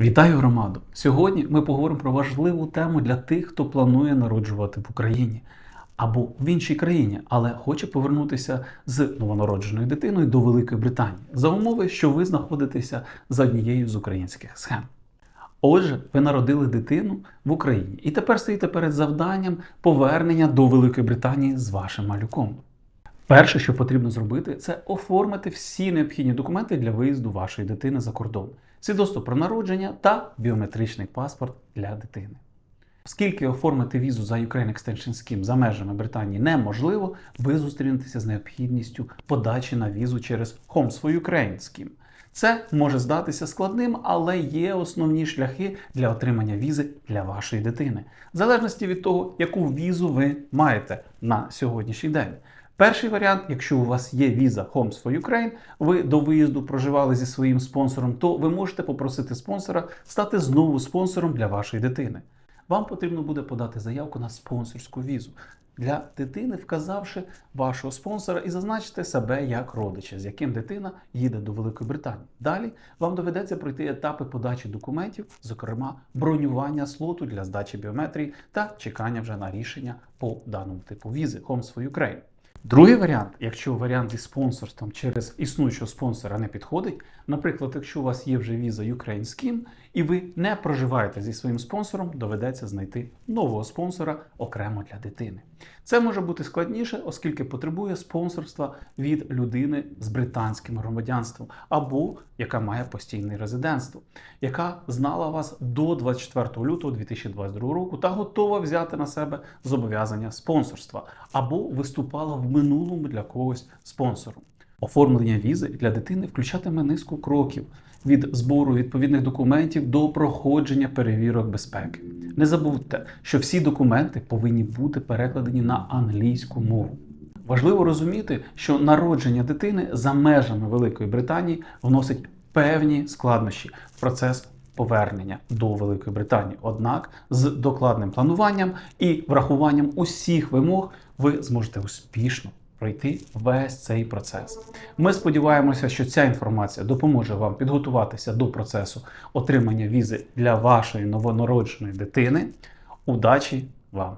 Вітаю громаду! Сьогодні ми поговоримо про важливу тему для тих, хто планує народжувати в Україні або в іншій країні, але хоче повернутися з новонародженою дитиною до Великої Британії за умови, що ви знаходитеся за однією з українських схем. Отже, ви народили дитину в Україні і тепер стоїте перед завданням повернення до Великої Британії з вашим малюком. Перше, що потрібно зробити, це оформити всі необхідні документи для виїзду вашої дитини за кордон, свідоцтво про народження та біометричний паспорт для дитини. Оскільки оформити візу за Ukraine Extension Scheme за межами Британії неможливо, ви зустрінетеся з необхідністю подачі на візу через Homes for Ukraine Scheme. Це може здатися складним, але є основні шляхи для отримання візи для вашої дитини, в залежності від того, яку візу ви маєте на сьогоднішній день. Перший варіант, якщо у вас є віза Homes for Ukraine, ви до виїзду проживали зі своїм спонсором, то ви можете попросити спонсора стати знову спонсором для вашої дитини. Вам потрібно буде подати заявку на спонсорську візу для дитини, вказавши вашого спонсора і зазначити себе як родича, з яким дитина їде до Великої Британії. Далі вам доведеться пройти етапи подачі документів, зокрема бронювання слоту для здачі біометрії та чекання вже на рішення по даному типу візи Homes for Ukraine. Другий варіант, якщо варіант зі спонсорством через існуючого спонсора не підходить, наприклад, якщо у вас є вже віза Ukraine Scheme і ви не проживаєте зі своїм спонсором, доведеться знайти нового спонсора окремо для дитини. Це може бути складніше, оскільки потребує спонсорства від людини з британським громадянством або яка має постійне резидентство, яка знала вас до 24 лютого 2022 року та готова взяти на себе зобов'язання спонсорства, або виступала минулому для когось спонсором. Оформлення візи для дитини включатиме низку кроків від збору відповідних документів до проходження перевірок безпеки. Не забудьте, що всі документи повинні бути перекладені на англійську мову. Важливо розуміти, що народження дитини за межами Великої Британії вносить певні складнощі в процес повернення до Великої Британії. Однак з докладним плануванням і врахуванням усіх вимог ви зможете успішно пройти весь цей процес. Ми сподіваємося, що ця інформація допоможе вам підготуватися до процесу отримання візи для вашої новонародженої дитини. Удачі вам!